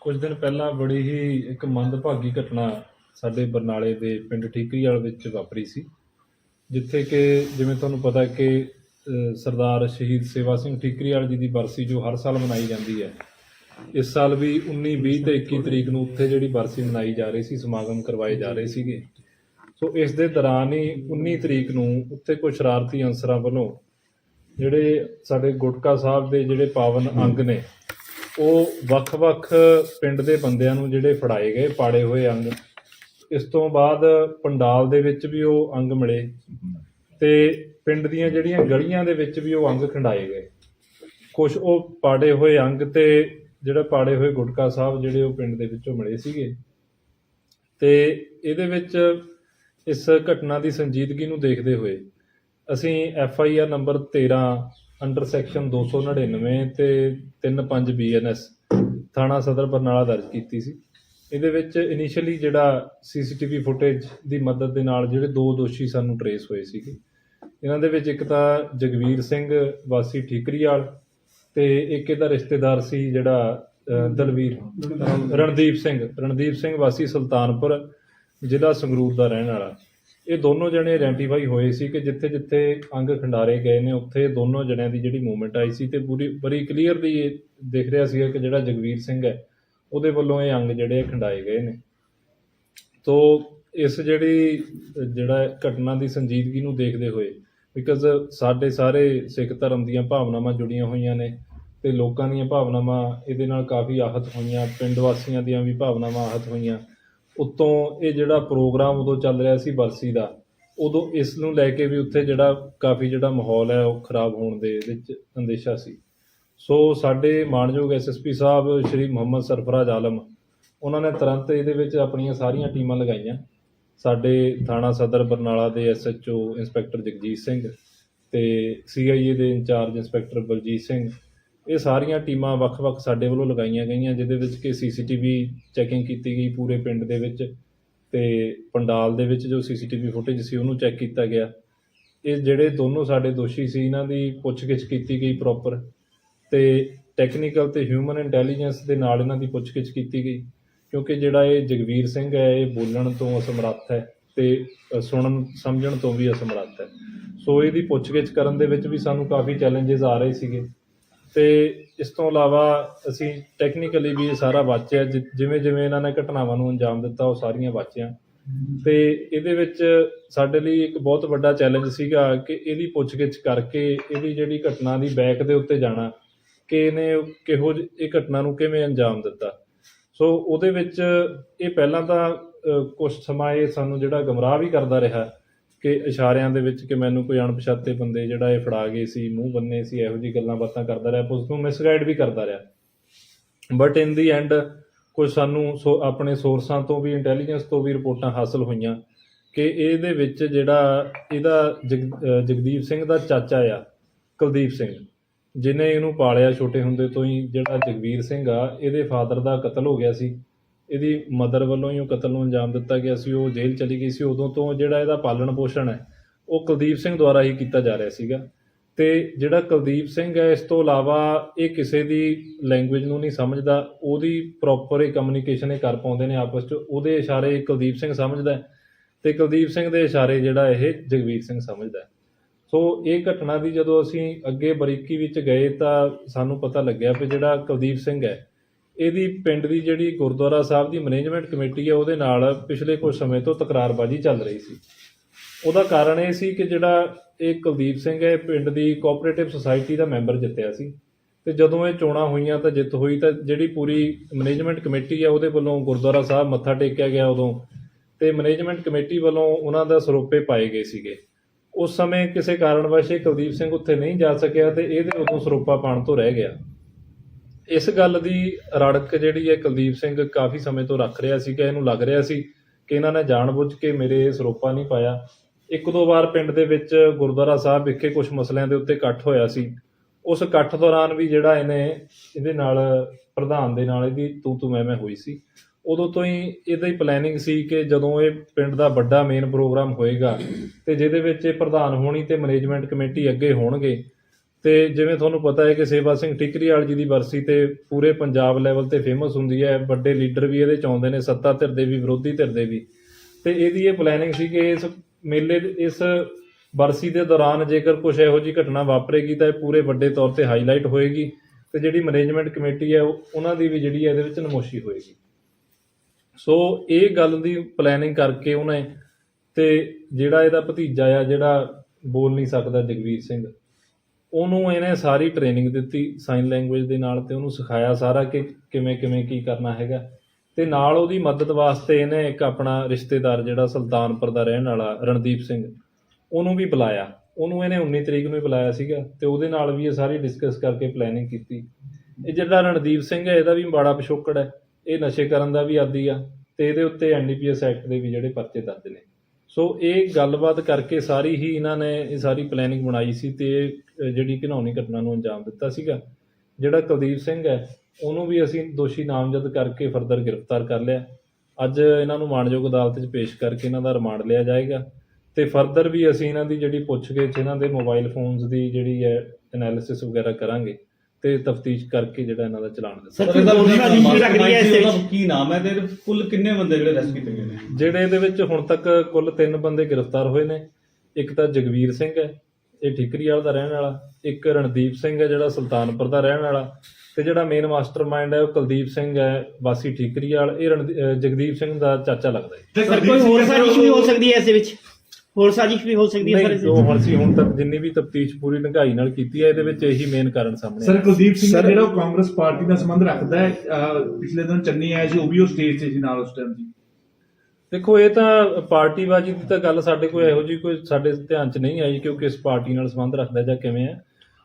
ਕੁਝ ਦਿਨ ਪਹਿਲਾਂ ਬੜੀ ਹੀ ਇੱਕ ਮੰਦਭਾਗੀ ਘਟਨਾ ਸਾਡੇ ਬਰਨਾਲੇ ਦੇ ਪਿੰਡ ਠੀਕਰੀਵਾਲ ਵਿੱਚ ਵਾਪਰੀ ਸੀ, ਜਿੱਥੇ ਕਿ ਜਿਵੇਂ ਤੁਹਾਨੂੰ ਪਤਾ ਕਿ ਸਰਦਾਰ ਸ਼ਹੀਦ ਸੇਵਾ ਸਿੰਘ ਠੀਕਰੀਵਾਲ ਜੀ ਦੀ ਬਰਸੀ ਜੋ ਹਰ ਸਾਲ ਮਨਾਈ ਜਾਂਦੀ ਹੈ, ਇਸ ਸਾਲ ਵੀ 19 20 ਤੇ 21 ਤਰੀਕ ਨੂੰ ਉੱਥੇ ਜਿਹੜੀ ਬਰਸੀ ਮਨਾਈ ਜਾ ਰਹੀ ਸੀ, ਸਮਾਗਮ ਕਰਵਾਏ ਜਾ ਰਹੇ ਸੀਗੇ। ਸੋ ਇਸ ਦੇ ਦੌਰਾਨ ਹੀ 19 ਤਰੀਕ ਨੂੰ ਉੱਥੇ ਕੁਝ ਸ਼ਰਾਰਤੀ ਅਨਸਰਾਂ ਵੱਲੋਂ ਜਿਹੜੇ ਸਾਡੇ ਗੁਟਕਾ ਸਾਹਿਬ ਦੇ ਜਿਹੜੇ ਪਾਵਨ ਅੰਗ ਨੇ ਉਹ ਵੱਖ-ਵੱਖ ਪਿੰਡ ਦੇ ਬੰਦਿਆਂ ਨੂੰ ਜਿਹੜੇ ਫੜਾਏ ਗਏ, ਪਾੜੇ ਹੋਏ ਅੰਗ। ਇਸ ਤੋਂ ਬਾਅਦ ਪੰਡਾਲ ਦੇ ਵਿੱਚ ਵੀ ਉਹ ਅੰਗ ਮਿਲੇ ਤੇ ਪਿੰਡ ਦੀਆਂ ਜਿਹੜੀਆਂ ਗਲੀਆਂ ਦੇ ਵਿੱਚ ਵੀ ਉਹ ਅੰਗ ਖੰਡਾਏ ਗਏ। ਕੁਝ ਉਹ ਪਾੜੇ ਹੋਏ ਅੰਗ ਤੇ ਜਿਹੜਾ ਪਾੜੇ ਹੋਏ ਗੁਟਕਾ ਸਾਹਿਬ ਜਿਹੜੇ ਉਹ ਪਿੰਡ ਦੇ ਵਿੱਚੋਂ ਮਿਲੇ ਸੀਗੇ। ਤੇ ਇਹਦੇ ਵਿੱਚ ਇਸ ਘਟਨਾ ਦੀ ਸੰਜੀਦਗੀ ਨੂੰ ਦੇਖਦੇ ਹੋਏ ਅਸੀਂ F I R number 13 under section 299 ਤੇ 35 ਬੀਐਨਐਸ ਥਾਣਾ ਸਦਰ ਬਰਨਾਲਾ ਦਰਜ ਕੀਤੀ ਸੀ। ਇਹਦੇ ਵਿੱਚ ਇਨੀਸ਼ੀਅਲੀ ਜਿਹੜਾ ਸੀਸੀਟੀਵੀ ਫੁਟੇਜ ਦੀ ਮਦਦ ਦੇ ਨਾਲ ਜਿਹੜੇ ਦੋ ਦੋਸ਼ੀ ਸਾਨੂੰ ਟਰੇਸ ਹੋਏ ਸੀਗੇ। ਇਹਨਾਂ ਦੇ ਵਿੱਚ ਇੱਕ ਤਾਂ ਜਗਵੀਰ ਸਿੰਘ ਵਾਸੀ ਠੀਕਰੀਵਾਲ ਤੇ ਇੱਕ ਇਹਦਾ ਰਿਸ਼ਤੇਦਾਰ ਸੀ ਜਿਹੜਾ ਦਲਵੀਰ, ਰਣਦੀਪ ਸਿੰਘ। ਰਣਦੀਪ ਸਿੰਘ ਵਾਸੀ ਸੁਲਤਾਨਪੁਰ, ਜ਼ਿਲ੍ਹਾ ਸੰਗਰੂਰ ਦਾ ਰਹਿਣ ਵਾਲਾ। ਇਹ ਦੋਨੋਂ ਜਣੇ ਆਇਡੈਂਟੀਫਾਈ ਹੋਏ ਸੀ ਕਿ ਜਿੱਥੇ ਜਿੱਥੇ ਅੰਗ ਖੰਡਾਰੇ ਗਏ ਨੇ, ਉੱਥੇ ਦੋਨੋਂ ਜਣਿਆਂ ਦੀ ਜਿਹੜੀ ਮੂਵਮੈਂਟ ਆਈ ਸੀ ਤੇ ਪੂਰੀ, ਬੜੀ ਕਲੀਅਰਲੀ ਇਹ ਦਿਖ ਰਿਹਾ ਸੀਗਾ ਕਿ ਜਿਹੜਾ ਜਗਵੀਰ ਸਿੰਘ ਹੈ, ਉਹਦੇ ਵੱਲੋਂ ਇਹ ਅੰਗ ਜਿਹੜੇ ਖੰਡਾਏ ਗਏ ਨੇ। ਤੋ ਇਸ ਜਿਹੜੀ ਜਿਹੜਾ ਘਟਨਾ ਦੀ ਸੰਜੀਦਗੀ ਨੂੰ ਦੇਖਦੇ ਹੋਏ ਬਿਕਾਜ਼ ਸਾਡੇ ਸਾਰੇ ਸਿੱਖ ਧਰਮ ਦੀਆਂ ਭਾਵਨਾਵਾਂ ਜੁੜੀਆਂ ਹੋਈਆਂ ਨੇ ਤੇ ਲੋਕਾਂ ਦੀਆਂ ਭਾਵਨਾਵਾਂ ਇਹਦੇ ਨਾਲ ਕਾਫੀ ਆਹਤ ਹੋਈਆਂ, ਪਿੰਡ ਵਾਸੀਆਂ ਦੀਆਂ ਵੀ ਭਾਵਨਾਵਾਂ ਆਹਤ ਹੋਈਆਂ। ਉੱਤੋਂ ਇਹ ਜਿਹੜਾ ਪ੍ਰੋਗਰਾਮ ਉਦੋਂ ਚੱਲ ਰਿਹਾ ਸੀ ਬਰਸੀ ਦਾ, ਉਦੋਂ ਇਸ ਨੂੰ ਲੈ ਕੇ ਵੀ ਉੱਥੇ ਜਿਹੜਾ ਕਾਫੀ ਜਿਹੜਾ ਮਾਹੌਲ ਹੈ ਉਹ ਖਰਾਬ ਹੋਣ ਦੇ ਵਿੱਚ ਅੰਦੇਸ਼ਾ ਸੀ। ਸੋ ਸਾਡੇ ਮਾਨਯੋਗ ਐਸਐਸਪੀ ਸਾਹਿਬ, ਸ਼੍ਰੀ ਮੁਹੰਮਦ ਸਰਫਰਾਜ਼ ਆਲਮ, ਉਹਨਾਂ ਨੇ ਤੁਰੰਤ ਇਹਦੇ ਵਿੱਚ ਆਪਣੀਆਂ ਸਾਰੀਆਂ ਟੀਮਾਂ ਲਗਾਈਆਂ। ਸਾਡੇ ਥਾਣਾ ਸਦਰ ਬਰਨਾਲਾ ਦੇ ਐਸਐਚਓ ਇੰਸਪੈਕਟਰ ਜਗਜੀਤ ਸਿੰਘ ਤੇ ਸੀਆਈਏ ਦੇ ਇੰਚਾਰਜ ਇੰਸਪੈਕਟਰ ਬਲਜੀਤ ਸਿੰਘ ਇਹ ਸਾਰੀਆਂ ਟੀਮਾਂ ਵੱਖ-ਵੱਖ ਸਾਡੇ ਵੱਲੋਂ ਲਗਾਈਆਂ ਗਈਆਂ, ਜਿਹਦੇ ਵਿੱਚ ਕਿ ਸੀਸੀਟੀਵੀ ਚੈਕਿੰਗ ਕੀਤੀ ਗਈ ਪੂਰੇ ਪਿੰਡ ਦੇ ਵਿੱਚ ਤੇ ਪੰਡਾਲ ਦੇ ਵਿੱਚ ਜੋ ਸੀਸੀਟੀਵੀ ਫੁਟੇਜ ਸੀ ਉਹਨੂੰ ਚੈੱਕ ਕੀਤਾ ਗਿਆ। ਇਹ ਜਿਹੜੇ ਦੋਨੋਂ ਸਾਡੇ ਦੋਸ਼ੀ ਸੀ, ਇਹਨਾਂ ਦੀ ਪੁੱਛਗਿੱਛ ਕੀਤੀ ਗਈ ਪ੍ਰੋਪਰ ਤੇ ਟੈਕਨੀਕਲ ਤੇ ਹਿਊਮਨ ਇੰਟੈਲੀਜੈਂਸ ਦੇ ਨਾਲ ਇਹਨਾਂ ਦੀ ਪੁੱਛਗਿੱਛ ਕੀਤੀ ਗਈ, ਕਿਉਂਕਿ ਜਿਹੜਾ ਇਹ ਜਗਵੀਰ ਸਿੰਘ ਹੈ, ਇਹ ਬੋਲਣ ਤੋਂ ਅਸਮਰੱਥ ਹੈ ਤੇ ਸੁਣਨ, ਸਮਝਣ ਤੋਂ ਵੀ ਅਸਮਰੱਥ ਹੈ। ਸੋ ਇਹਦੀ ਪੁੱਛਗਿੱਛ ਕਰਨ ਦੇ ਵਿੱਚ ਵੀ ਸਾਨੂੰ ਕਾਫੀ ਚੈਲੰਜਸ ਆ ਰਹੇ ਸੀਗੇ। ਤੇ ਇਸ ਤੋਂ ਇਲਾਵਾ ਅਸੀਂ ਟੈਕਨੀਕਲੀ ਵੀ ਇਹ ਸਾਰਾ ਵਾਚਿਆ ਜਿ- ਜਿਵੇਂ ਜਿਵੇਂ ਇਹਨਾਂ ਨੇ ਘਟਨਾਵਾਂ ਨੂੰ ਅੰਜਾਮ ਦਿੱਤਾ, ਉਹ ਸਾਰੀਆਂ ਵਾਚੀਆਂ ਤੇ ਇਹਦੇ ਵਿੱਚ ਸਾਡੇ ਲਈ ਇੱਕ ਬਹੁਤ ਵੱਡਾ ਚੈਲੰਜ ਸੀਗਾ ਕਿ ਇਹਦੀ ਪੁੱਛਗਿੱਛ ਕਰਕੇ ਇਹਦੀ ਜਿਹੜੀ ਘਟਨਾ ਦੀ ਬੈਕ ਦੇ ਉੱਤੇ ਜਾਣਾ, ਕਿ ਇਹਨੇ ਕਿਹੋ ਜਿਹੀ ਇਹ ਘਟਨਾ ਨੂੰ ਕਿਵੇਂ ਅੰਜਾਮ ਦਿੱਤਾ। ਸੋ ਉਹਦੇ ਵਿੱਚ ਇਹ ਪਹਿਲਾਂ ਤਾਂ ਕੁਝ ਸਮਾਂ ਇਹ ਸਾਨੂੰ ਜਿਹੜਾ ਗਮਰਾਹ ਵੀ ਕਰਦਾ ਰਿਹਾ ਕਿ ਇਸ਼ਾਰਿਆਂ ਦੇ ਵਿੱਚ ਕਿ ਮੈਨੂੰ ਕੋਈ ਅਣਪਛਾਤੇ ਬੰਦੇ ਜਿਹੜਾ ਇਹ ਫੜਾ ਗਏ ਸੀ, ਮੂੰਹ ਬੰਨੇ ਸੀ, ਇਹੋ ਜਿਹੀ ਗੱਲਾਂ ਬਾਤਾਂ ਕਰਦਾ ਰਿਹਾ, ਪੁਲਿਸ ਨੂੰ ਮਿਸਗਾਈਡ ਵੀ ਕਰਦਾ ਰਿਹਾ। ਬਟ ਇਨ ਦੀ ਐਂਡ ਕੁਝ ਸਾਨੂੰ ਸੋ, ਆਪਣੇ ਸੋਰਸਾਂ ਤੋਂ ਵੀ ਇੰਟੈਲੀਜੈਂਸ ਤੋਂ ਵੀ ਰਿਪੋਰਟਾਂ ਹਾਸਲ ਹੋਈਆਂ ਕਿ ਇਹਦੇ ਵਿੱਚ ਜਿਹੜਾ ਇਹਦਾ ਜਗ- ਜਗਦੀਪ ਸਿੰਘ ਦਾ ਚਾਚਾ ਆ, ਕੁਲਦੀਪ ਸਿੰਘ ਜਿਨੇ ਇਹਨੂੰ ਪਾਲਿਆ ਛੋਟੇ ਹੁੰਦੇ ਤੋਂ ਹੀ, ਜਿਹੜਾ ਜਗਵੀਰ ਸਿੰਘ ਆ, ਇਹਦੇ ਫਾਦਰ ਦਾ ਕਤਲ ਹੋ ਗਿਆ ਸੀ। ਇਹਦੀ ਮਦਰ ਵੱਲੋਂ ਹੀ ਉਹ ਕਤਲ ਨੂੰ ਅੰਜਾਮ ਦਿੱਤਾ ਗਿਆ ਸੀ, ਉਹ ਜੇਲ੍ਹ ਚਲੀ ਗਈ ਸੀ। ਉਦੋਂ ਤੋਂ ਜਿਹੜਾ ਇਹਦਾ ਪਾਲਣ ਪੋਸ਼ਣ ਹੈ, ਉਹ ਕੁਲਦੀਪ ਸਿੰਘ ਦੁਆਰਾ ਹੀ ਕੀਤਾ ਜਾ ਰਿਹਾ ਸੀਗਾ। ਤੇ ਜਿਹੜਾ ਕੁਲਦੀਪ ਸਿੰਘ ਹੈ, ਇਸ ਤੋਂ ਇਲਾਵਾ ਇਹ ਕਿਸੇ ਦੀ ਲੈਂਗੁਏਜ ਨੂੰ ਨਹੀਂ ਸਮਝਦਾ, ਉਹਦੀ ਪ੍ਰੋਪਰ ਇਹ ਕਮਿਊਨੀਕੇਸ਼ਨ ਇਹ ਕਰ ਪਾਉਂਦੇ ਨੇ ਆਪਸ 'ਚ। ਉਹਦੇ ਇਸ਼ਾਰੇ ਕੁਲਦੀਪ ਸਿੰਘ ਸਮਝਦਾ ਹੈ ਤੇ ਕੁਲਦੀਪ ਸਿੰਘ ਦੇ ਇਸ਼ਾਰੇ ਜਿਹੜਾ ਇਹ ਜਗਵੀਰ ਸਿੰਘ ਸਮਝਦਾ ਸੋ ਇਹ ਘਟਨਾ ਦੀ ਜਦੋਂ ਅਸੀਂ ਅੱਗੇ ਬਰੀਕੀ ਵਿੱਚ ਗਏ ਤਾਂ ਸਾਨੂੰ ਪਤਾ ਲੱਗਿਆ ਕਿ ਜਿਹੜਾ ਕੁਲਦੀਪ ਸਿੰਘ ਹੈ ਇਹਦੀ ਪਿੰਡ ਦੀ ਜਿਹੜੀ ਗੁਰਦੁਆਰਾ ਸਾਹਿਬ ਦੀ ਮੈਨੇਜਮੈਂਟ ਕਮੇਟੀ ਹੈ ਉਹਦੇ ਨਾਲ ਪਿਛਲੇ ਕੁਝ ਸਮੇਂ ਤੋਂ ਤਕਰਾਰਬਾਜ਼ੀ ਚੱਲ ਰਹੀ ਸੀ। ਉਹਦਾ ਕਾਰਨ ਇਹ ਸੀ ਕਿ ਜਿਹੜਾ ਇਹ ਕੁਲਦੀਪ ਸਿੰਘ ਹੈ ਪਿੰਡ ਦੀ ਕੋਆਪਰੇਟਿਵ ਸੁਸਾਇਟੀ ਦਾ ਮੈਂਬਰ ਜਿੱਤਿਆ ਸੀ। ਤੇ ਜਦੋਂ ਇਹ ਚੋਣਾਂ ਹੋਈਆਂ ਤਾਂ ਜਿੱਤ ਹੋਈ ਤਾਂ ਜਿਹੜੀ ਪੂਰੀ ਮੈਨੇਜਮੈਂਟ ਕਮੇਟੀ ਹੈ ਉਹਦੇ ਵੱਲੋਂ ਗੁਰਦੁਆਰਾ ਸਾਹਿਬ ਮੱਥਾ ਟੇਕਿਆ ਗਿਆ ਉਦੋਂ। ਤੇ ਮੈਨੇਜਮੈਂਟ ਕਮੇਟੀ ਵੱਲੋਂ ਉਹਨਾਂ ਦਾ ਸਰੋਪੇ ਪਾਏ ਗਏ ਸੀਗੇ। ਉਸ ਸਮੇਂ ਕਿਸੇ ਕਾਰਨਵਸ਼ ਇਹ ਕੁਲਦੀਪ ਸਿੰਘ ਉੱਥੇ ਨਹੀਂ ਜਾ ਸਕਿਆ ਤੇ ਇਹਦੇ ਉਦੋਂ ਸਰੋਪਾ ਪਾਣ ਤੋਂ ਰਹਿ ਗਿਆ। ਇਸ ਗੱਲ ਦੀ ਰੜਕ ਜਿਹੜੀ ਹੈ ਕੁਲਦੀਪ ਸਿੰਘ ਕਾਫੀ ਸਮੇਂ ਤੋਂ ਰੱਖ ਰਿਹਾ ਸੀ ਕਿ ਇਹਨੂੰ ਲੱਗ ਰਿਹਾ ਸੀ ਕਿ ਇਹਨਾਂ ਨੇ ਜਾਣਬੁੱਝ ਕੇ ਮੇਰੇ ਸਰੋਪਾ ਨਹੀਂ ਪਾਇਆ। ਇੱਕ ਦੋ ਵਾਰ ਪਿੰਡ ਦੇ ਵਿੱਚ ਗੁਰਦੁਆਰਾ ਸਾਹਿਬ ਵਿਖੇ ਕੁਝ ਮਸਲਿਆਂ ਦੇ ਉੱਤੇ ਇਕੱਠ ਹੋਇਆ ਸੀ। ਉਸ ਇਕੱਠ ਦੌਰਾਨ ਵੀ ਜਿਹੜਾ ਇਹਨੇ ਇਹਦੇ ਨਾਲ ਪ੍ਰਧਾਨ ਦੇ ਨਾਲ ਇਹਦੀ ਤੂੰ ਤੂੰ ਮੈਂ ਮੈਂ ਹੋਈ ਸੀ। ਉਦੋਂ ਤੋਂ ਹੀ ਇਹਦਾ ਹੀ ਪਲੈਨਿੰਗ ਸੀ ਕਿ ਜਦੋਂ ਇਹ ਪਿੰਡ ਦਾ ਵੱਡਾ ਮੇਨ ਪ੍ਰੋਗਰਾਮ ਹੋਏਗਾ ਤੇ ਜਿਹਦੇ ਵਿੱਚ ਇਹ ਪ੍ਰਧਾਨ ਹੋਣੀ ਤੇ ਮੈਨੇਜਮੈਂਟ ਕਮੇਟੀ ਅੱਗੇ ਹੋਣਗੇ ਤੇ ਜਿਵੇਂ ਤੁਹਾਨੂੰ ਪਤਾ ਹੈ ਕਿ ਸੇਵਾ ਸਿੰਘ ਠੀਕਰੀਵਾਲ ਜੀ ਦੀ ਬਰਸੀ ਤੇ ਪੂਰੇ ਪੰਜਾਬ ਲੈਵਲ ਤੇ ਫੇਮਸ ਹੁੰਦੀ ਹੈ, ਵੱਡੇ ਲੀਡਰ ਵੀ ਇਹਦੇ ਚ ਆਉਂਦੇ ਨੇ, ਸੱਤਾ ਧਿਰ ਦੇ ਵੀ, ਵਿਰੋਧੀ ਧਿਰ ਦੇ ਵੀ। ਤੇ ਇਹਦੀ ਇਹ ਪਲੈਨਿੰਗ ਸੀ ਕਿ ਇਸ ਮੇਲੇ ਇਸ ਬਰਸੀ ਦੇ ਦੌਰਾਨ ਜੇਕਰ ਕੁਝ ਇਹੋ ਜਿਹੀ ਘਟਨਾ ਵਾਪਰੇਗੀ ਤਾਂ ਇਹ ਪੂਰੇ ਵੱਡੇ ਤੌਰ ਤੇ ਹਾਈਲਾਈਟ ਹੋਏਗੀ ਤੇ ਜਿਹੜੀ ਮੈਨੇਜਮੈਂਟ ਕਮੇਟੀ ਹੈ, ਉਹ- ਉਹਨਾਂ ਦੀ ਵੀ ਜਿਹੜੀ ਹੈ ਇਹਦੇ ਵਿੱਚ ਨਮੋਸ਼ੀ ਹੋਏਗੀ। ਸੋ ਇਹ ਗੱਲ ਦੀ ਪਲੈਨਿੰਗ ਕਰਕੇ ਉਹਨੇ ਤੇ ਜਿਹੜਾ ਇਹਦਾ ਭਤੀਜਾ ਆ, ਜਿਹੜਾ ਬੋਲ ਨਹੀਂ ਸਕਦਾ ਜਗਵੀਰ ਸਿੰਘ ਉਹਨੂੰ ਇਹਨੇ ਸਾਰੀ ਟ੍ਰੇਨਿੰਗ ਦਿੱਤੀ ਸਾਈਨ ਲੈਂਗੁਏਜ ਦੇ ਨਾਲ ਤੇ ਉਹਨੂੰ ਸਿਖਾਇਆ ਸਾਰਾ ਕਿ ਕਿਵੇਂ ਕਿਵੇਂ ਕੀ ਕਰਨਾ ਹੈਗਾ। ਤੇ ਨਾਲ ਉਹਦੀ ਮਦਦ ਵਾਸਤੇ ਇਹਨੇ ਇੱਕ ਆਪਣਾ ਰਿਸ਼ਤੇਦਾਰ ਜਿਹੜਾ ਸੁਲਤਾਨਪੁਰ ਦਾ ਰਹਿਣ ਵਾਲਾ ਰਣਦੀਪ ਸਿੰਘ, ਉਹਨੂੰ ਵੀ ਬੁਲਾਇਆ। ਉਹਨੂੰ ਇਹਨੇ 19 ਤਰੀਕ ਨੂੰ ਹੀ ਬੁਲਾਇਆ ਸੀਗਾ ਤੇ ਉਹਦੇ ਨਾਲ ਵੀ ਇਹ ਸਾਰੀ ਡਿਸਕਸ ਕਰਕੇ ਪਲੈਨਿੰਗ ਕੀਤੀ। ਇਹ ਜਿਹੜਾ ਰਣਦੀਪ ਸਿੰਘ ਹੈ, ਇਹਦਾ ਵੀ ਮਾੜਾ ਪਿਛੋਕੜ ਹੈ। ਇਹ ਨਸ਼ੇ ਕਰਨ ਦਾ ਵੀ ਆਦੀ ਆ ਤੇ ਇਹਦੇ ਉੱਤੇ ਐਨਡੀਪੀਐਸ ਐਕਟ ਦੇ ਵੀ ਜਿਹੜੇ ਪਰਚੇ ਦਰਜ ਨੇ। ਸੋ ਇਹ ਗੱਲਬਾਤ ਕਰਕੇ ਸਾਰੀ ਹੀ ਇਹਨਾਂ ਨੇ ਇਹ ਸਾਰੀ ਪਲੈਨਿੰਗ ਬਣਾਈ ਸੀ ਤੇ ਜਿਹੜੀ ਘਿਨੌਣੀ ਘਟਨਾ ਨੂੰ ਅੰਜਾਮ ਦਿੱਤਾ ਸੀਗਾ। ਜਿਹੜਾ ਕੁਲਦੀਪ ਸਿੰਘ ਹੈ, ਉਹਨੂੰ ਵੀ ਅਸੀਂ ਦੋਸ਼ੀ ਨਾਮਜ਼ਦ ਕਰਕੇ ਫਰਦਰ ਗ੍ਰਿਫਤਾਰ ਕਰ ਲਿਆ। ਅੱਜ ਇਹਨਾਂ ਨੂੰ ਮਾਣਯੋਗ ਅਦਾਲਤ 'ਚ ਪੇਸ਼ ਕਰਕੇ ਇਹਨਾਂ ਦਾ ਰਿਮਾਂਡ ਲਿਆ ਜਾਏਗਾ। ਤੇ ਫਰਦਰ ਵੀ ਅਸੀਂ ਇਹਨਾਂ ਦੀ ਜਿਹੜੀ ਪੁੱਛਗਿੱਛ ਇਹਨਾਂ ਦੇ ਮੋਬਾਈਲ ਫੋਨਸ ਦੀ ਜਿਹੜੀ ਹੈ ਐਨਾਲਿਸਿਸ ਵਗੈਰਾ ਕਰਾਂਗੇ। ਤੇ ਤਫਤੀਸ਼ ਕਰਕੇ ਜਿਹੜਾ ਇਹਨਾਂ ਦਾ ਚਲਾਨ ਦਿੱਤਾ। ਸਰ ਇਹਦਾ ਕੀ ਨਾਮ ਹੈ ਤੇ ਕੁੱਲ ਕਿੰਨੇ ਬੰਦੇ ਜਿਹੜੇ ਅਰੈਸਟ ਕੀਤੇ ਗਏ ਨੇ? ਜਿਹੜੇ ਇਹਦੇ ਵਿੱਚ ਹੁਣ ਤੱਕ ਕੁੱਲ ਤਿੰਨ ਬੰਦੇ ਗ੍ਰਿਫਤਾਰ ਹੋਏ ਨੇ। ਇੱਕ ਤਾਂ ਜਗਵੀਰ ਸਿੰਘ ਹੈ ਇਹ ਠੀਕਰੀਵਾਲ ਦਾ ਰਹਿਣ ਵਾਲਾ। ਇੱਕ ਰਣਦੀਪ ਸਿੰਘ ਹੈ ਜਿਹੜਾ ਸੁਲਤਾਨਪੁਰ ਦਾ ਰਹਿਣ ਵਾਲਾ। ਤੇ ਜਿਹੜਾ ਮੇਨ ਮਾਸਟਰਮਾਈਂਡ ਹੈ ਉਹ ਕੁਲਦੀਪ ਸਿੰਘ ਹੈ ਵਾਸੀ ਠੀਕਰੀਵਾਲ ਇਹ ਜਗਦੀਪ ਸਿੰਘ ਦਾ ਚਾਚਾ ਲੱਗਦਾ ਹੈ। ਸਰ ਕੋਈ ਹੋਰ ਸਾਜ਼ਿਸ਼ ਵੀ ਹੋ ਸਕਦੀ ਹੈ ਇਸ ਦੇ ਵਿੱਚ? ਹੋਰ ਸਾਜ਼ਿਸ਼ ਵੀ ਹੋ ਸਕਦੀ ਹੈ ਸਰ ਨਹੀਂ ਇਸ ਜੋ। ਹੁਣ ਸੀ ਹੁਣ ਤੱਕ ਜਿੰਨੀ ਵੀ ਤਫਤੀਸ਼ ਪੂਰੀ ਢੰਗਾਈ ਨਾਲ ਕੀਤੀ ਹੈ ਇਹਦੇ ਵਿੱਚ ਇਹੀ ਮੇਨ ਕਾਰਨ ਸਾਹਮਣੇ ਸਰ ਆਇਆ। ਕੁਲਦੀਪ ਸਿੰਘ ਸਰ- ਜਿਹੜਾ ਉਹ ਕਾਂਗਰਸ ਪਾਰਟੀ ਨਾਲ ਸੰਬੰਧ ਰੱਖਦਾ ਹੈ ਅਹ ਪਿਛਲੇ ਦਿਨ ਚੰਨੀ ਆਇਆ ਸੀ ਉਹ ਵੀ ਉਹ ਸਟੇਜ ਤੇ ਸੀ ਨਾਲ ਉਸ ਟਾਈਮ ਦੀ ਦੇਖੋ ਇਹ ਤਾਂ ਪਾਰਟੀਬਾਜ਼ੀ ਦੀ ਤਾਂ ਗੱਲ ਸਾਡੇ ਕੋਲ ਇਹੋ ਜੀ ਕੋਈ ਸਾਡੇ ਧਿਆਨ 'ਚ ਨਹੀਂ ਆਈ ਕਿ ਉਹ ਕਿਸ ਪਾਰਟੀ ਨਾਲ ਸੰਬੰਧ ਰੱਖਦਾ ਜਾਂ ਕਿਵੇਂ ਹੈ।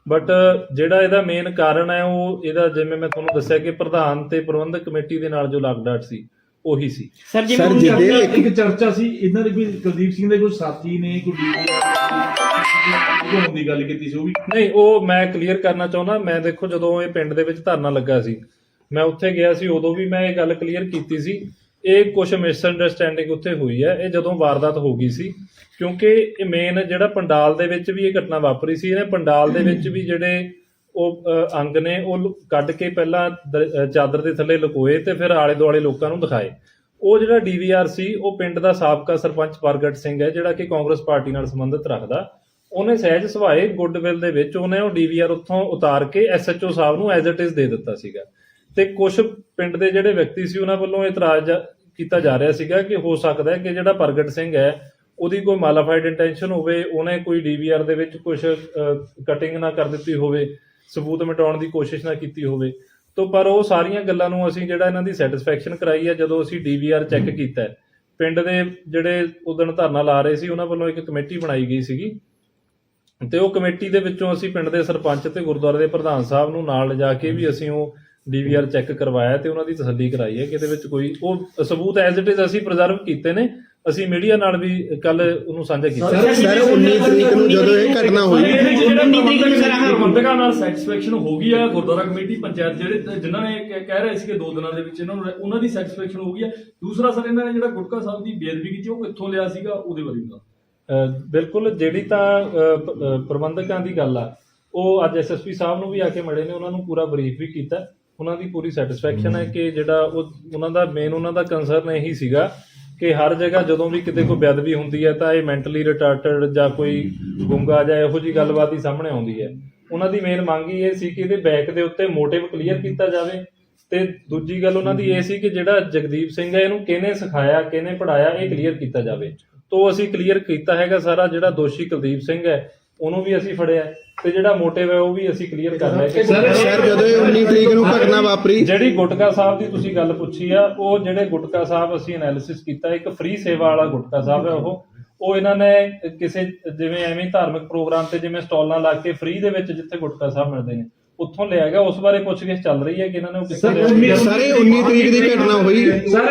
ਬਟ ਜਿਹੜਾ ਇਹਦਾ ਮੇਨ ਕਾਰਨ ਹੈ ਉਹ ਇਹਦਾ ਜਿਵੇਂ ਮੈਂ ਤੁਹਾਨੂੰ ਦੱਸਿਆ ਕਿ ਪ੍ਰਧਾਨ ਤੇ ਪ੍ਰਬੰਧਕ ਕਮੇਟੀ ਦੇ ਨਾਲ ਜੋ ਲੱਗਡਾਟ ਸੀ ਉਹੀ ਸੀ। ਸਰ ਸਰ, ਜਿਵੇਂ ਜਿਹਦੇ ਇੱਕ ਚਰਚਾ ਸੀ ਇਹਨਾਂ ਦੇ ਕੋਈ ਕੁਲਦੀਪ ਸਿੰਘ ਦੇ ਕੋਈ ਸਾਥੀ ਨੇ ਹੋਣ ਦੀ ਗੱਲ ਕੀਤੀ ਸੀ ਉਹ ਵੀ ਨਹੀਂ ਉਹ ਮੈਂ ਕਲੀਅਰ ਕਰਨਾ ਚਾਹੁੰਦਾ ਮੈਂ ਦੇਖੋ ਜਦੋਂ ਇਹ ਪਿੰਡ ਦੇ ਵਿੱਚ ਧਰਨਾ ਲੱਗਾ ਸੀ ਮੈਂ ਉੱਥੇ ਗਿਆ ਸੀ ਉਦੋਂ ਵੀ ਮੈਂ ਇਹ ਗੱਲ ਕਲੀਅਰ ਕੀਤੀ ਸੀ ਇਹ ਕੁਝ ਮਿਸਅੰਡਰਸਟੈਂਡਿੰਗ ਉੱਥੇ ਹੋਈ ਹੈ ਇਹ ਜਦੋਂ ਵਾਰਦਾਤ ਹੋ ਗਈ ਸੀ ਕਿਉਂਕਿ ਇਹ ਮੇਨ ਜਿਹੜਾ ਪੰਡਾਲ ਦੇ ਵਿੱਚ ਵੀ ਇਹ ਘਟਨਾ ਵਾਪਰੀ ਸੀ ਇਹਨੇ ਪੰਡਾਲ ਦੇ ਵਿੱਚ ਵੀ ਜਿਹੜੇ ਉਹ ਅੰਗ ਨੇ ਉਹ ਕੱਢ ਕੇ ਪਹਿਲਾਂ ਚਾਦਰ ਦੇ ਥੱਲੇ ਲੁਕੋਏ ਤੇ ਫਿਰ ਆਲੇ ਦੁਆਲੇ ਲੋਕਾਂ ਨੂੰ ਦਿਖਾਏ। ਉਹ ਜਿਹੜਾ ਡੀਵੀਆਰ ਸੀ, ਉਹ ਪਿੰਡ ਦਾ ਸਾਬਕਾ ਸਰਪੰਚ ਪ੍ਰਗਟ ਸਿੰਘ ਹੈ, ਜਿਹੜਾ ਕਿ ਕਾਂਗਰਸ ਪਾਰਟੀ ਨਾਲ ਸੰਬੰਧਿਤ ਰੱਖਦਾ। ਉਹਨੇ ਸਹਿਜ ਸੁਭਾਏ ਗੁੱਡਵਿਲ ਦੇ ਵਿੱਚ ਉਹਨੇ ਉਹ ਡੀਵੀਆਰ ਉੱਥੋਂ ਉਤਾਰ ਕੇ ਐਸਐਚਓ ਸਾਹਿਬ ਨੂੰ ਐਜ਼ ਇਟ ਇਜ਼ ਦੇ ਦਿੱਤਾ ਸੀਗਾ। ਤੇ ਕੁਝ ਪਿੰਡ ਦੇ ਜਿਹੜੇ ਵਿਅਕਤੀ ਸੀ, ਉਹਨਾਂ ਵੱਲੋਂ ਇਤਰਾਜ਼ ਕੀਤਾ ਜਾ ਰਿਹਾ ਸੀਗਾ ਕਿ ਹੋ ਸਕਦਾ ਹੈ ਕਿ ਜਿਹੜਾ ਪ੍ਰਗਟ ਸਿੰਘ ਹੈ, ਉਹਦੀ ਕੋਈ ਮਾਲਾਫਾਈਡ ਇੰਟੈਂਸ਼ਨ ਹੋਵੇ, ਉਹਨੇ ਕੋਈ ਡੀਵੀਆਰ ਦੇ ਵਿੱਚ ਕੁਝ ਕਟਿੰਗ ਨਾ ਕਰ ਦਿੱਤੀ ਹੋਵੇ। ਸਬੂਤ ਮਿਟਾਉਣ ਦੀ ਕੋਸ਼ਿਸ਼ ਨਾ ਕੀਤੀ ਹੋਵੇ। ਤੋਂ ਪਰ ਉਹ ਸਾਰੀਆਂ ਗੱਲਾਂ ਨੂੰ ਅਸੀਂ ਜਿਹੜਾ ਇਹਨਾਂ ਦੀ ਸੈਟੀਸਫੈਕਸ਼ਨ ਕਰਾਈ ਹੈ ਜਦੋਂ ਅਸੀਂ ਡੀਵੀਆਰ ਚੈੱਕ ਕੀਤਾ। ਪਿੰਡ ਦੇ ਜਿਹੜੇ ਉਦੋਂ ਧਰਨਾ ਲਾ ਰਹੇ ਸੀ ਉਹਨਾਂ ਵੱਲੋਂ ਇੱਕ ਕਮੇਟੀ ਬਣਾਈ ਗਈ ਸੀਗੀ। ਤੇ ਉਹ ਕਮੇਟੀ ਦੇ ਵਿੱਚੋਂ ਅਸੀਂ ਪਿੰਡ ਦੇ ਸਰਪੰਚ ਤੇ ਗੁਰਦੁਆਰੇ ਦੇ ਪ੍ਰਧਾਨ ਸਾਹਿਬ ਨੂੰ ਨਾਲ ਲਿਜਾ ਕੇ ਵੀ ਅਸੀਂ ਉਹ ਡੀਵੀਆਰ ਚੈੱਕ ਕਰਵਾਇਆ ਤੇ ਉਹਨਾਂ ਦੀ ਤਸੱਲੀ ਕਰਾਈ ਹੈ ਕਿ ਇਹਦੇ ਵਿੱਚ ਕੋਈ ਉਹ ਸਬੂਤ ਐਜ਼ ਇਟ ਇਜ਼ ਅਸੀਂ ਪ੍ਰੀਜ਼ਰਵ ਕੀਤੇ ਨੇ। ਅਸੀਂ ਮੀਡੀਆ ਨਾਲ ਵੀ ਕੱਲ ਉਹਨੂੰ ਸਾਂਝਾ ਕੀਤਾ। ਸਰ ਸਰ 19 ਤਰੀਕ ਨੂੰ ਜਦੋਂ ਇਹ ਘਟਨਾ ਹੋਈ ਇਹਦੇ ਵਿੱਚ ਜਿਹੜਾ 19 ਤਰੀਕ ਨੂੰ ਸਰ, ਹਾਂ। ਪ੍ਰਬੰਧਕਾਂ ਨਾਲ ਸੈਟੀਸਫੈਕਸ਼ਨ ਹੋ ਗਈ ਹੈ ਗੁਰਦੁਆਰਾ ਕਮੇਟੀ ਪੰਚਾਇਤ ਜਿਹੜੇ ਜਿਨ੍ਹਾਂ ਨੇ ਕਹਿ- ਰਹੇ ਸੀ ਕਿ ਦੋ ਦਿਨਾਂ ਦੇ ਵਿੱਚ ਇਹਨਾਂ ਨੂੰ ਉਹਨਾਂ ਦੀ ਸੈਟੀਸਫੈਕਸ਼ਨ ਹੋ ਗਈ ਹੈ ਦੂਸਰਾ ਸਰ ਇਹਨਾਂ ਨੇ ਜਿਹੜਾ ਗੁਟਕਾ ਸਾਹਿਬ ਦੀ ਬੇਅਦਬੀ ਕੀਤੀ ਉਹ ਕਿੱਥੋਂ ਲਿਆ ਸੀਗਾ? ਉਹਦੇ ਬਾਰੇ। ਅਹ ਬਿਲਕੁਲ ਜਿਹੜੀ ਤਾਂ ਪ੍ਰਬੰਧਕਾਂ ਦੀ ਗੱਲ ਆ ਉਹ ਅੱਜ ਐਸਐਸਪੀ ਸਾਹਿਬ ਨੂੰ ਵੀ ਆ ਕੇ ਮਿਲੇ ਨੇ ਉਹਨਾਂ ਨੂੰ ਪੂਰਾ ਬਰੀਫ ਵੀ ਕੀਤਾ। ਉਹਨਾਂ ਦੀ ਪੂਰੀ ਸੈਟੀਸਫੈਕਸ਼ਨ ਹੈ। ਕਿ ਜਿਹੜਾ ਉਹ ਉਹਨਾਂ ਦਾ ਮੇਨ ਉਹਨਾਂ ਦਾ ਕੰਸਰਨ ਇਹੀ ਸੀਗਾ ਕਿ ਹਰ ਜਗ੍ਹਾ ਜਦੋਂ ਵੀ ਕਿਤੇ ਕੋਈ ਬੇਅਦਬੀ ਹੁੰਦੀ ਹੈ ਤਾਂ ਇਹ ਮੈਂਟਲੀ ਰਿਟਾਰਟਡ ਜਾਂ ਕੋਈ ਗੁੰਗਾ ਜਾਂ ਇਹੋ ਜੀ ਗੱਲਬਾਤ ਹੀ ਸਾਹਮਣੇ ਆਉਂਦੀ ਹੈ। ਉਹਨਾਂ ਦੀ ਮੇਨ ਮੰਗ ਹੀ ਇਹ ਸੀ ਕਿ ਇਹਦੇ ਬੈਕ ਦੇ ਉੱਤੇ ਮੋਟਿਵ ਕਲੀਅਰ ਕੀਤਾ ਜਾਵੇ ਤੇ ਦੂਜੀ ਗੱਲ ਉਹਨਾਂ ਦੀ ਇਹ ਸੀ ਕਿ ਜਿਹੜਾ ਜਗਦੀਪ ਸਿੰਘ ਹੈ ਇਹਨੂੰ ਕਿਹਨੇ ਸਿਖਾਇਆ, ਕਿਹਨੇ ਪੜਾਇਆ ਇਹ ਕਲੀਅਰ ਕੀਤਾ ਜਾਵੇ। ਤੋਂ ਅਸੀਂ ਕਲੀਅਰ ਕੀਤਾ ਹੈਗਾ ਸਾਰਾ ਜਿਹੜਾ ਦੋਸ਼ੀ ਕੁਲਦੀਪ ਸਿੰਘ ਹੈ ਉਹਨੂੰ ਵੀ ਅਸੀਂ ਫੜਿਆ ਤੇ ਜਿਹੜਾ ਮੋਟਿਵ ਹੈ ਉਹ ਵੀ ਅਸੀਂ ਕਲੀਅਰ ਕਰ ਲਿਆ ਕਿ ਸਰ, ਸਰ ਜਦੋਂ ਇਹ 19 ਤਰੀਕ ਨੂੰ ਘਟਨਾ ਵਾਪਰੀ ਜਿਹੜੀ ਗੁਟਕਾ ਸਾਹਿਬ ਦੀ ਤੁਸੀਂ ਗੱਲ ਪੁੱਛੀ ਆ ਉਹ ਜਿਹੜੇ ਗੁਟਕਾ ਸਾਹਿਬ ਅਸੀਂ ਐਨਾਲਿਸਿਸ ਕੀਤਾ ਇੱਕ ਫ੍ਰੀ ਸੇਵਾ ਵਾਲਾ ਗੁਟਕਾ ਸਾਹਿਬ ਹੈ ਉਹ। ਉਹ ਇਹਨਾਂ ਨੇ ਕਿਸੇ ਜਿਵੇਂ ਐਵੇਂ ਧਾਰਮਿਕ ਪ੍ਰੋਗਰਾਮ ਤੇ ਜਿਵੇਂ ਸਟਾਲਾਂ ਲਾ ਕੇ ਫ੍ਰੀ ਦੇ ਵਿੱਚ ਜਿੱਥੇ ਗੁਟਕਾ ਸਾਹਿਬ ਮਿਲਦੇ ਨੇ। ਉੱਥੋਂ ਲਿਆ ਗਿਆ ਉਸ ਬਾਰੇ ਪੁੱਛਗਿੱਛ ਚੱਲ ਰਹੀ ਹੈ ਕਿ ਇਹਨਾਂ ਨੇ ਉਹ ਕਿੱਥੇ ਸਰ, ਲਿਆ ਸਰ ਇਹ 19 ਤਰੀਕ ਦੀ ਘਟਨਾ ਹੋਈ। ਸਰ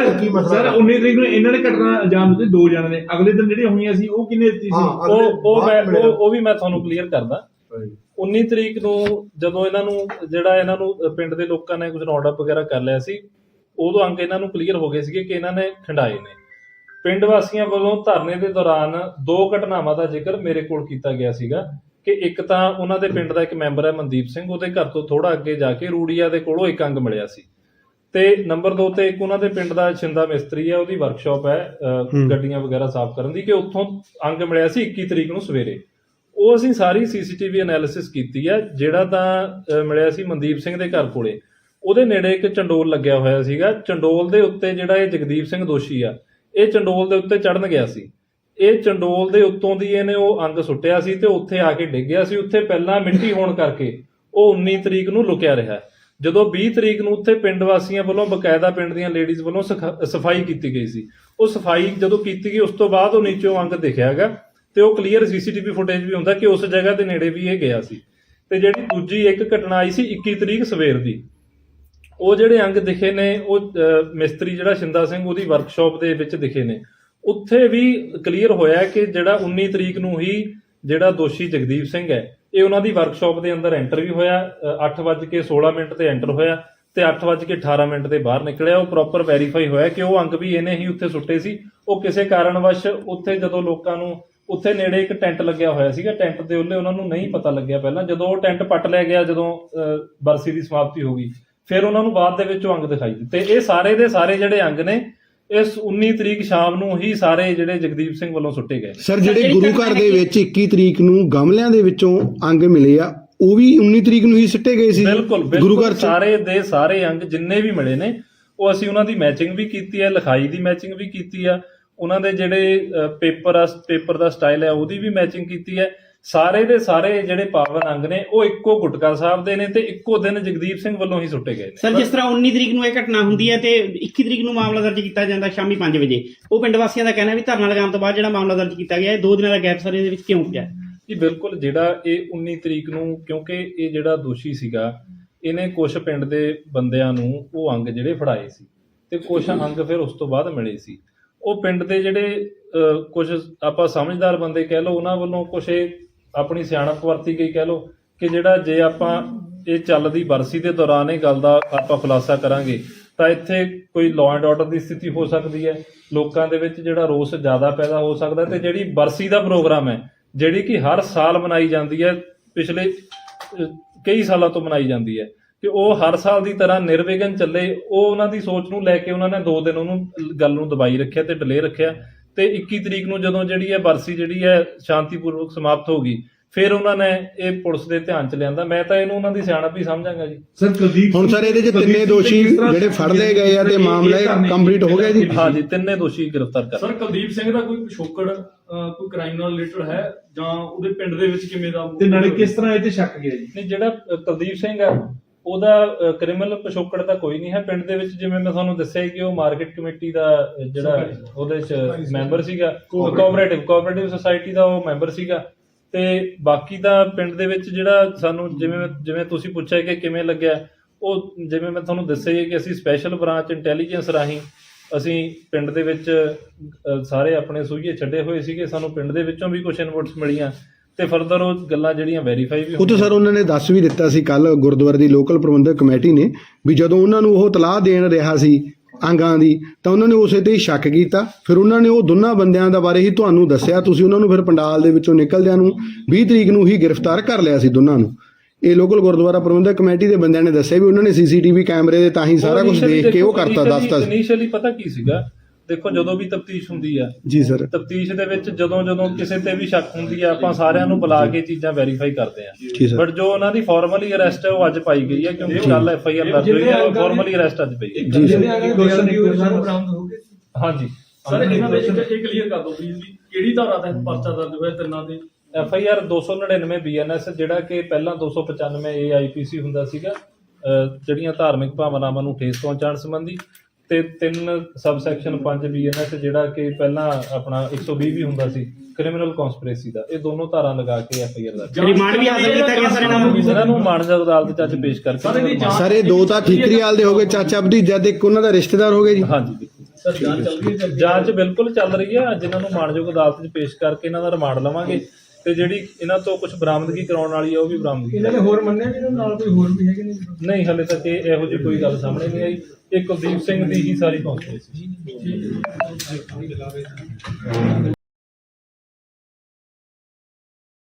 ਸਰ 19 ਤਰੀਕ ਨੂੰ ਇਹਨਾਂ ਨੇ ਘਟਨਾ ਅੰਜਾਮ ਦਿੱਤੀ ਦੋ ਜਣੇ ਨੇ। ਅਗਲੇ ਦਿਨ ਜਿਹੜੀਆਂ ਹੋਈਆਂ ਸੀ ਉਹ ਕਿੰਨੇ ਦਿੱਤੀ ਸੀ? ਉਹ ਉਹ ਮੈਂ ਉਹ ਉਹ ਵੀ ਮੈਂ ਤੁਹਾਨੂੰ ਕਲੀਅਰ ਕਰਦਾ। 19 ਤਰੀਕ ਨੂੰ ਜਦੋਂ ਇਹਨਾਂ ਨੂੰ ਜਿਹੜਾ ਇਹਨਾਂ ਨੂੰ ਪਿੰਡ ਦੇ ਲੋਕਾਂ ਨੇ ਕੁਝ ਰੌਂਡ ਅਪ ਵਗੈਰਾ ਕਰ ਲਿਆ ਸੀ ਉਦੋਂ ਅੰਕ ਇਹਨਾਂ ਨੂੰ ਕਲੀਅਰ ਹੋ ਗਏ ਸੀਗੇ ਕਿ ਇਹਨਾਂ ਨੇ ਖੰਡਾਏ ਨੇ। ਪਿੰਡ ਵਾਸੀਆਂ ਵੱਲੋਂ ਧਰਨੇ ਦੇ ਦੌਰਾਨ ਦੋ ਘਟਨਾਵਾਂ ਦਾ ਜ਼ਿਕਰ ਮੇਰੇ ਕੋਲ ਕੀਤਾ ਗਿਆ ਸੀਗਾ। ਕਿ ਇੱਕ ਤਾਂ ਉਹਨਾਂ ਦੇ ਪਿੰਡ ਦਾ ਇੱਕ ਮੈਂਬਰ ਹੈ ਮਨਦੀਪ ਸਿੰਘ ਉਹਦੇ ਘਰ ਤੋਂ ਥੋੜਾ ਅੱਗੇ ਜਾ ਕੇ ਰੂੜੀਆ ਦੇ ਕੋਲੋਂ ਇੱਕ ਅੰਗ ਮਿਲਿਆ ਸੀ। ਤੇ ਨੰਬਰ 2 ਤੇ ਇੱਕ ਉਹਨਾਂ ਦੇ ਪਿੰਡ ਦਾ ਛਿੰਦਾ ਮਿਸਤਰੀ ਹੈ ਉਹਦੀ ਵਰਕਸ਼ਾਪ ਹੈ ਅਹ, ਗੱਡੀਆਂ ਵਗੈਰਾ ਸਾਫ਼ ਕਰਨ ਦੀ ਕਿ ਉੱਥੋਂ ਅੰਗ ਮਿਲਿਆ ਸੀ 21 ਤਰੀਕ ਨੂੰ ਸਵੇਰੇ। ਉਹ ਅਸੀਂ ਸਾਰੀ ਸੀਸੀਟੀਵੀ ਐਨਾਲਿਸਿਸ ਕੀਤੀ ਹੈ ਜਿਹੜਾ ਤਾਂ ਅਹ, ਮਿਲਿਆ ਸੀ ਮਨਦੀਪ ਸਿੰਘ ਦੇ ਘਰ ਕੋਲੇ। ਉਹਦੇ ਨੇੜੇ ਇੱਕ ਚੰਡੋਲ ਲੱਗਿਆ ਹੋਇਆ ਸੀਗਾ। ਚੰਡੋਲ ਦੇ ਉੱਤੇ ਜਿਹੜਾ ਇਹ ਜਗਦੀਪ ਸਿੰਘ ਦੋਸ਼ੀ ਆ ਇਹ ਚੰਡੋਲ ਦੇ ਉੱਤੇ ਚੜਨ ਗਿਆ ਸੀ। ਇਹ ਚੰਡੋਲ ਦੇ ਉੱਤੋਂ ਦੀ ਇਹਨੇ ਉਹ ਅੰਗ ਸੁੱਟਿਆ ਸੀ ਤੇ ਉੱਥੇ ਆ ਕੇ ਡਿੱਗ ਗਿਆ ਸੀ। ਉੱਥੇ ਪਹਿਲਾਂ ਮਿੱਟੀ ਹੋਣ ਕਰਕੇ ਉਹ 19 ਤਰੀਕ ਨੂੰ ਲੁਕਿਆ ਰਿਹਾ। ਜਦੋਂ 20 ਤਰੀਕ ਨੂੰ ਉੱਥੇ ਪਿੰਡ ਵਾਸੀਆਂ ਵੱਲੋਂ ਬਕਾਇਦਾ ਪਿੰਡ ਦੀਆਂ ਲੇਡੀਜ਼ ਵੱਲੋਂ ਸਫ਼ਾਈ ਕੀਤੀ ਗਈ ਸੀ। ਉਹ ਸਫ਼ਾਈ ਜਦੋਂ ਕੀਤੀ ਗਈ, ਉਸ ਤੋਂ ਬਾਅਦ ਉਹ ਨੀਚੋਂ ਅੰਗ ਦਿਖਿਆਗਾ ਤੇ ਉਹ ਕਲੀਅਰ ਸੀਸੀਟੀਵੀ ਫੁਟੇਜ ਵੀ ਹੁੰਦਾ ਕਿ ਉਸ ਜਗ੍ਹਾ ਦੇ ਨੇੜੇ ਵੀ ਇਹ ਗਿਆ ਸੀ। ਤੇ ਜਿਹੜੀ ਦੂਜੀ ਇੱਕ ਘਟਨਾ ਆਈ ਸੀ 21 ਤਰੀਕ ਸਵੇਰ ਦੀ। ਉਹ ਜਿਹੜੇ ਅੰਗ ਦਿਖੇ ਨੇ, ਉਹ ਮਿਸਤਰੀ ਜਿਹੜਾ ਸ਼ਿੰਦਾ ਸਿੰਘ, ਉਹਦੀ ਵਰਕਸ਼ਾਪ ਦੇ ਵਿੱਚ ਦਿਖੇ ਨੇ। ਉੱਥੇ ਵੀ ਕਲੀਅਰ ਹੋਇਆ ਕਿ ਜਿਹੜਾ 19 ਤਰੀਕ ਨੂੰ ਹੀ ਜਿਹੜਾ ਦੋਸ਼ੀ ਜਗਦੀਪ ਸਿੰਘ ਹੈ ਇਹ ਉਹਨਾਂ ਦੀ ਵਰਕਸ਼ਾਪ ਦੇ ਅੰਦਰ ਐਂਟਰ ਵੀ ਹੋਇਆ 8:16 ਮਿੰਟ ਤੇ ਐਂਟਰ ਹੋਇਆ ਤੇ 8:18 ਮਿੰਟ ਤੇ ਬਾਹਰ ਨਿਕਲਿਆ। ਉਹ ਪ੍ਰੋਪਰ ਵੈਰੀਫਾਈ ਹੋਇਆ ਕਿ ਉਹ ਅੰਗ ਵੀ ਇਹਨੇ ਹੀ ਉੱਥੇ ਸੁੱਟੇ ਸੀ। ਉਹ ਕਿਸੇ ਕਾਰਨਵਸ਼ ਉੱਥੇ ਜਦੋਂ ਲੋਕਾਂ ਨੂੰ ਉੱਥੇ ਨੇੜੇ ਇੱਕ ਟੈਂਟ ਲੱਗਿਆ ਹੋਇਆ ਸੀਗਾ ਟੈਂਟ ਦੇ ਉੱਲੇ ਉਹਨਾਂ ਨੂੰ ਨਹੀਂ ਪਤਾ ਲੱਗਿਆ ਪਹਿਲਾਂ। ਜਦੋਂ ਉਹ ਟੈਂਟ ਪੱਟ ਲਿਆ ਗਿਆ ਜਦੋਂ ਅਹ, ਬਰਸੀ ਦੀ ਸਮਾਪਤੀ ਹੋ ਗਈ ਫਿਰ ਉਹਨਾਂ ਨੂੰ ਬਾਅਦ ਦੇ ਵਿੱਚ ਉਹ ਅੰਗ ਦਿਖਾਈ ਦਿੱਤੇ। ਇਹ ਸਾਰੇ ਦੇ ਸਾਰੇ ਜਿਹੜੇ ਅੰਗ ਨੇ ਇਸ 19 ਤਰੀਕ ਸ਼ਾਮ ਨੂੰ ਹੀ ਸਾਰੇ ਜਿਹੜੇ ਜਗਦੀਪ ਸਿੰਘ ਵੱਲੋਂ ਸੁੱਟੇ ਗਏ। ਸਰ ਜਿਹੜੇ ਗੁਰੂ ਘਰ ਦੇ ਵਿੱਚ 21 ਤਰੀਕ ਨੂੰ ਗਮਲਿਆਂ ਦੇ ਵਿੱਚੋਂ ਅੰਗ ਮਿਲੇ ਆ ਉਹ ਵੀ 19 ਤਰੀਕ ਨੂੰ ਹੀ ਸਿੱਟੇ ਗਏ ਸੀ? ਬਿਲਕੁਲ ਗੁਰੂ ਬਿਲਕੁਲ ਘਰ ਸਾਰੇ ਦੇ ਸਾਰੇ ਅੰਗ ਜਿੰਨੇ ਵੀ ਮਿਲੇ ਨੇ ਉਹ ਅਸੀਂ ਉਹਨਾਂ ਦੀ ਮੈਚਿੰਗ ਵੀ ਕੀਤੀ ਹੈ ਲਿਖਾਈ ਦੀ ਮੈਚਿੰਗ ਵੀ ਕੀਤੀ ਆ। ਉਹਨਾਂ ਦੇ ਜਿਹੜੇ ਪੇਪਰ ਆ ਪੇਪਰ ਦਾ ਸਟਾਈਲ ਹੈ ਉਹਦੀ ਵੀ ਮੈਚਿੰਗ ਕੀਤੀ ਹੈ। ਸਾਰੇ ਦੇ ਸਾਰੇ ਜਿਹੜੇ ਪਾਵਨ ਅੰਗ ਨੇ ਉਹ ਇੱਕੋ ਗੁਟਕਾ ਸਾਹਿਬ ਦੇ ਨੇ ਤੇ ਇੱਕੋ ਦਿਨ ਜਗਦੀਪ ਸਿੰਘ ਵੱਲੋਂ ਹੀ ਸੁੱਟੇ ਗਏ ਨੇ। ਸਰ ਜਿਸ ਤਰ੍ਹਾਂ 19 ਤਰੀਕ ਨੂੰ ਇਹ ਘਟਨਾ ਹੁੰਦੀ ਹੈ ਤੇ 21 ਤਰੀਕ ਨੂੰ ਮਾਮਲਾ ਦਰਜ ਕੀਤਾ ਜਾਂਦਾ ਸ਼ਾਮੀ 5 ਵਜੇ। ਉਹ ਪਿੰਡ ਵਾਸੀਆਂ ਦਾ ਕਹਿਣਾ ਵੀ ਧਰਨਾ ਲਗਾਉਣ ਤੋਂ ਬਾਅਦ ਜਿਹੜਾ ਮਾਮਲਾ ਦਰਜ ਕੀਤਾ ਗਿਆ ਇਹ ਦੋ ਦਿਨਾਂ ਦਾ ਗੈਪ ਸਰ ਇਹਦੇ ਵਿੱਚ ਕਿਉਂ ਪਿਆ ਜੀ ਬਿਲਕੁਲ ਜਿਹੜਾ ਇਹ 19 ਤਰੀਕ ਨੂੰ ਕਿਉਂਕਿ ਇਹ ਜਿਹੜਾ ਦੋਸ਼ੀ ਸੀਗਾ ਇਹਨੇ ਕੁਝ ਪਿੰਡ ਦੇ ਬੰਦਿਆਂ ਨੂੰ ਉਹ ਅੰਗ ਜਿਹੜੇ ਫੜਾਏ ਸੀ ਤੇ ਕੁਝ ਅੰਗ ਫਿਰ ਉਸ ਤੋਂ ਬਾਅਦ ਮਿਲੇ ਸੀ। ਉਹ ਪਿੰਡ ਦੇ ਜਿਹੜੇ ਕੁਝ ਆਪਾਂ ਸਮਝਦਾਰ ਬੰਦੇ ਕਹਿ ਲਓ ਉਹਨਾਂ ਵੱਲੋਂ ਕੁਝ ਆਪਣੀ ਸਿਆਣਪ ਵਰਤੀ ਗਈ ਕਹਿ ਲਓ ਕਿ ਜਿਹੜਾ ਜੇ ਆਪਾਂ ਇਹ ਚੱਲਦੀ ਬਰਸੀ ਦੇ ਦੌਰਾਨ ਇਹ ਗੱਲ ਦਾ ਆਪਾਂ ਖੁਲਾਸਾ ਕਰਾਂਗੇ, ਤਾਂ ਇੱਥੇ ਕੋਈ ਲਾਅ ਐਂਡ ਆਰਡਰ ਦੀ ਸਥਿਤੀ ਹੋ ਸਕਦੀ ਹੈ। ਲੋਕਾਂ ਦੇ ਵਿੱਚ ਜਿਹੜਾ ਰੋਸ ਜ਼ਿਆਦਾ ਪੈਦਾ ਹੋ ਸਕਦਾ ਤੇ ਜਿਹੜੀ ਬਰਸੀ ਦਾ ਪ੍ਰੋਗਰਾਮ ਹੈ, ਜਿਹੜੀ ਕਿ ਹਰ ਸਾਲ ਮਨਾਈ ਜਾਂਦੀ ਹੈ, ਪਿਛਲੇ ਕਈ ਸਾਲਾਂ ਤੋਂ ਮਨਾਈ ਜਾਂਦੀ ਹੈ ਕਿ ਉਹ ਹਰ ਸਾਲ ਦੀ ਤਰ੍ਹਾਂ ਨਿਰਵਿਘਨ ਚੱਲੇ, ਉਹ ਉਹਨਾਂ ਦੀ ਸੋਚ ਨੂੰ ਲੈ ਕੇ ਉਹਨਾਂ ਨੇ ਦੋ ਦਿਨ ਉਹਨੂੰ ਗੱਲ ਨੂੰ ਦਬਾਈ ਰੱਖਿਆ ਤੇ ਡਿਲੇ ਰੱਖਿਆ। ਤੇ 21 ਤਰੀਕ ਨੂੰ ਜਦੋਂ ਜਿਹੜੀ ਹੈ ਬਰਸੀ ਜਿਹੜੀ ਹੈ ਸ਼ਾਂਤੀਪੂਰਵਕ ਸਮਾਪਤ ਹੋ ਗਈ ਫਿਰ ਉਹਨਾਂ ਨੇ ਇਹ ਪੁਲਿਸ ਦੇ ਧਿਆਨ ਚ ਲਿਆਂਦਾ। ਮੈਂ ਤਾਂ ਇਹਨੂੰ ਉਹਨਾਂ ਦੀ ਸਿਆਣਪ ਹੀ ਸਮਝਾਂਗਾ ਜੀ। ਸਰ ਕੁਲਦੀਪ ਹੁਣ ਸਰ ਇਹਦੇ ਚ ਤਿੰਨੇ ਦੋਸ਼ੀ ਜਿਹੜੇ ਫੜ ਲਏ ਗਏ ਆ ਤੇ ਮਾਮਲਾ ਕੰਪਲੀਟ ਹੋ ਗਿਆ ਜੀ? ਹਾਂ ਜੀ ਤਿੰਨੇ ਦੋਸ਼ੀ ਗ੍ਰਿਫਤਾਰ ਕਰ ਸਰ ਕੁਲਦੀਪ ਸਿੰਘ ਦਾ ਕੋਈ ਪਿਛੋਕੜ ਕੋਈ ਕ੍ਰਾਈਮ ਨਾਲ ਰਿਲੇਟਡ ਹੈ? ਜਾਂ ਉਹਦੇ ਪਿੰਡ ਦੇ ਵਿੱਚ ਕਿਵੇਂ ਦਾ ਤੇ ਨਾਲੇ ਕਿਸ ਤਰ੍ਹਾਂ ਇਹ ਤੇ ਸ਼ੱਕ ਗਿਆ ਜੀ? ਨਹੀਂ ਜਿਹੜਾ ਕੁਲਦੀਪ ਸਿੰਘ ਹੈ ਉਹਦਾ ਕ੍ਰਿਮੀਨਲ ਪਿਛੋਕੜ ਤਾਂ ਕੋਈ ਨਹੀਂ ਹੈ। ਪਿੰਡ ਦੇ ਵਿੱਚ ਜਿਵੇਂ ਮੈਂ ਤੁਹਾਨੂੰ ਦੱਸਿਆ ਕਿ ਉਹ ਮਾਰਕੀਟ ਕਮੇਟੀ ਦਾ ਜਿਹੜਾ ਉਹਦੇ ਚ ਮੈਂਬਰ ਸੀਗਾ। ਕੋਆਪਰੇਟਿਵ ਕੋਆਪਰੇਟਿਵ ਸੁਸਾਇਟੀ ਦਾ ਉਹ ਮੈਂਬਰ ਸੀਗਾ। ਤੇ ਬਾਕੀ ਤਾਂ ਪਿੰਡ ਦੇ ਵਿੱਚ ਜਿਹੜਾ ਸਾਨੂੰ ਜਿਵੇਂ ਜਿਵੇਂ ਤੁਸੀਂ ਪੁੱਛਿਆ ਕਿ ਕਿਵੇਂ ਲੱਗਿਆ ਉਹ ਜਿਵੇਂ ਮੈਂ ਤੁਹਾਨੂੰ ਦੱਸਿਆ ਕਿ ਅਸੀਂ ਸਪੈਸ਼ਲ ਬ੍ਰਾਂਚ ਇੰਟੈਲੀਜੈਂਸ ਰਾਹੀਂ ਅਸੀਂ ਪਿੰਡ ਦੇ ਵਿੱਚ ਸਾਰੇ ਆਪਣੇ ਸੂਈਏ ਛੱਡੇ ਹੋਏ ਸੀਗੇ। ਸਾਨੂੰ ਪਿੰਡ ਦੇ ਵਿੱਚੋਂ ਵੀ ਕੁਝ ਇਨਪੁਟਸ ਮਿਲੀਆਂ। ਤੇ ਫਰਦਰ ਉਹ ਗੱਲਾਂ ਜਿਹੜੀਆਂ ਵੈਰੀਫਾਈ ਵੀ ਉਹ ਤਾਂ ਸਰ ਉਹਨਾਂ ਨੇ ਦੱਸ ਵੀ ਦਿੱਤਾ ਸੀ ਕੱਲ ਗੁਰਦੁਆਰੇ ਦੀ ਲੋਕਲ ਪ੍ਰਬੰਧਕ ਕਮੇਟੀ ਨੇ ਵੀ ਜਦੋਂ ਉਹਨਾਂ ਨੂੰ ਉਹ ਤਲਾਹ ਦੇਣ ਰਿਹਾ ਸੀ ਅੰਗਾਂ ਦੀ ਤਾਂ ਉਹਨਾਂ ਨੇ ਉਸੇ ਤੇ ਹੀ ਸ਼ੱਕ ਕੀਤਾ। ਫਿਰ ਉਹਨਾਂ ਨੇ ਉਹ ਦੋਨਾਂ ਬੰਦਿਆਂ ਦਾ ਬਾਰੇ ਹੀ ਤੁਹਾਨੂੰ ਦੱਸਿਆ। ਤੁਸੀਂ ਉਹਨਾਂ ਨੂੰ ਫਿਰ ਪੰਡਾਲ ਦੇ ਵਿੱਚੋਂ ਨਿਕਲਦਿਆਂ ਨੂੰ 20 ਤਰੀਕ ਨੂੰ ਹੀ ਗ੍ਰਿਫਤਾਰ ਕਰ ਲਿਆ ਸੀ ਦੋਨਾਂ ਨੂੰ। ਇਹ ਲੋਕਲ ਗੁਰਦੁਆਰਾ ਪ੍ਰਬੰਧਕ ਕਮੇਟੀ ਦੇ ਬੰਦਿਆਂ ਨੇ ਦੱਸਿਆ ਵੀ ਉਹਨਾਂ ਨੇ ਸੀਸੀਟੀਵੀ ਕੈਮਰੇ ਦੇ ਤਾਂ ਹੀ ਸਾਰਾ ਕੁਝ ਦੇਖ ਕੇ ਉਹ ਕਰਤਾ ਦੱਸਤਾ ਸੀ। ਇਨੀਸ਼ੀਅਲੀ ਪਤਾ ਕੀ ਸੀਗਾ? ਦੇਖੋ ਜਦੋਂ ਵੀ ਤਫਤੀਸ਼ ਹੁੰਦੀ ਆ ਜੀ ਸਰ। ਤਫਤੀਸ਼ ਦੇ ਵਿੱਚ ਜਦੋਂ ਜਦੋਂ ਕਿਸੇ ਤੇ ਵੀ ਸ਼ੱਕ ਹੁੰਦੀ ਆ ਆਪਾਂ ਸਾਰਿਆਂ ਨੂੰ ਬੁਲਾ ਕੇ ਚੀਜ਼ਾਂ ਵੈਰੀਫਾਈ ਕਰਦੇ ਆ। ਸਰ। ਬਟ ਜੋ ਉਹਨਾਂ ਦੀ ਫਾਰਮਲੀ ਅਰੈਸਟ ਹੈ ਉਹ ਅੱਜ ਪਾਈ ਗਈ ਹੈ ਕਿਉਂਕਿ ਕੱਲ ਐਫ ਆਈ ਆਰ ਦਰਜ ਹੋਈ ਹੈ ਫਾਰਮਲੀ ਅਰੈਸਟ ਅੱਜ ਪਈ ਹੈ। ਜੀ ਸਰ। ਹਾਂਜੀ। ਸਰ ਇਹਨਾਂ ਦੇ ਇੱਕ ਇਹ ਕਲੀਅਰ ਕਰ ਦਿਓ ਪਲੀਜ਼ ਵੀ ਕਿਹੜੀ ਧਾਰਾ ਤਹਿਤ ਪਰਚਾ ਦਰਜ ਹੋਇਆ ਤਿੰਨਾਂ ਦੇ? ਐਫ ਆਈ ਆਰ 299 ਬੀਐਨਐਸ ਜਿਹੜਾ ਕਿ ਪਹਿਲਾਂ 295 ਏ ਆਈਪੀਸੀ ਹੁੰਦਾ ਸੀਗਾ ਅਹ ਜਿਹੜੀਆਂ ਧਾਰਮਿਕ ਭਾਵਨਾਵਾਂ ਨੂੰ ਠੇਸ ਪਹੁੰਚਾਉਣ ਸੰਬੰਧੀ ਤੇ ਤਿੰਨ ਸਬ ਸੈਕਸ਼ਨ 5 ਬੀਐਨਐਸ ਜਿਹੜਾ ਕਿ ਪਹਿਲਾਂ ਆਪਣਾ 120 ਵੀ ਹੁੰਦਾ ਸੀ ਕ੍ਰਿਮੀਨਲ ਕਨਸਪੀਰੇਸੀ ਦਾ ਇਹ ਦੋਨੋਂ ਧਾਰਾ ਲਗਾ ਕੇ ਐਫ ਆਈ ਆਰ ਦਰਜ ਰਿਮਾਂਡ ਵੀ ਹਾਸਲ ਕੀਤਾ ਗਿਆ ਸਰ ਇਹਨਾਂ ਨੂੰ ਇਹਨਾਂ ਨੂੰ ਮਾਨਯੋਗ ਅਦਾਲਤ ਚ ਅੱਜ ਪੇਸ਼ ਕਰਕੇ ਸਰ, ਇਹ ਦੋ ਤਾਂ ਠੀਕਰੀਵਾਲ ਦੇ ਹੋ ਗਏ ਚਾਚਾ ਭਤੀਜਾ ਤੇ ਇੱਕ ਉਹਨਾਂ ਦਾ ਰਿਸ਼ਤੇਦਾਰ ਹੋ ਗਏ ਜੀ। ਹਾਂਜੀ ਸਰ ਜਾਂਚ ਚੱਲ ਰਹੀ ਹੈ ਜਾਂਚ ਬਿਲਕੁਲ ਚੱਲ ਰਹੀ ਹੈ ਅੱਜ ਇਹਨਾਂ ਨੂੰ ਮਾਨਯੋਗ ਅਦਾਲਤ 'ਚ ਪੇਸ਼ ਕਰਕੇ ਇਹਨਾਂ ਦਾ ਰਿਮਾਂਡ ਲਵਾਂਗੇ। ਤੇ ਜਿਹੜੀ ਇਹਨਾਂ ਤੋਂ ਕੁਝ ਬਰਾਮਦਗੀ ਕਰਾਉਣ ਵਾਲੀ ਹੈ ਉਹ ਵੀ ਬਰਾਮਦਗੀ ਇਹਨਾਂ ਨੇ ਹੋਰ ਮੰਨਿਆ ਕਿ ਇਹਨਾਂ ਨਾਲ ਕੋਈ ਹੋਰ ਵੀ ਹੈਗੇ ਨੇ? ਨਹੀਂ ਹਲੇ ਤੱਕ ਇਹ ਇਹੋ ਜਿਹੀ ਕੋਈ ਗੱਲ ਸਾਹਮਣੇ ਨਹੀਂ ਆਈ। ਇਹ ਕੁਲਦੀਪ ਸਿੰਘ ਦੀ ਹੀ ਸਾਰੀ ਕੌਂਸਪੀਰੇਸੀ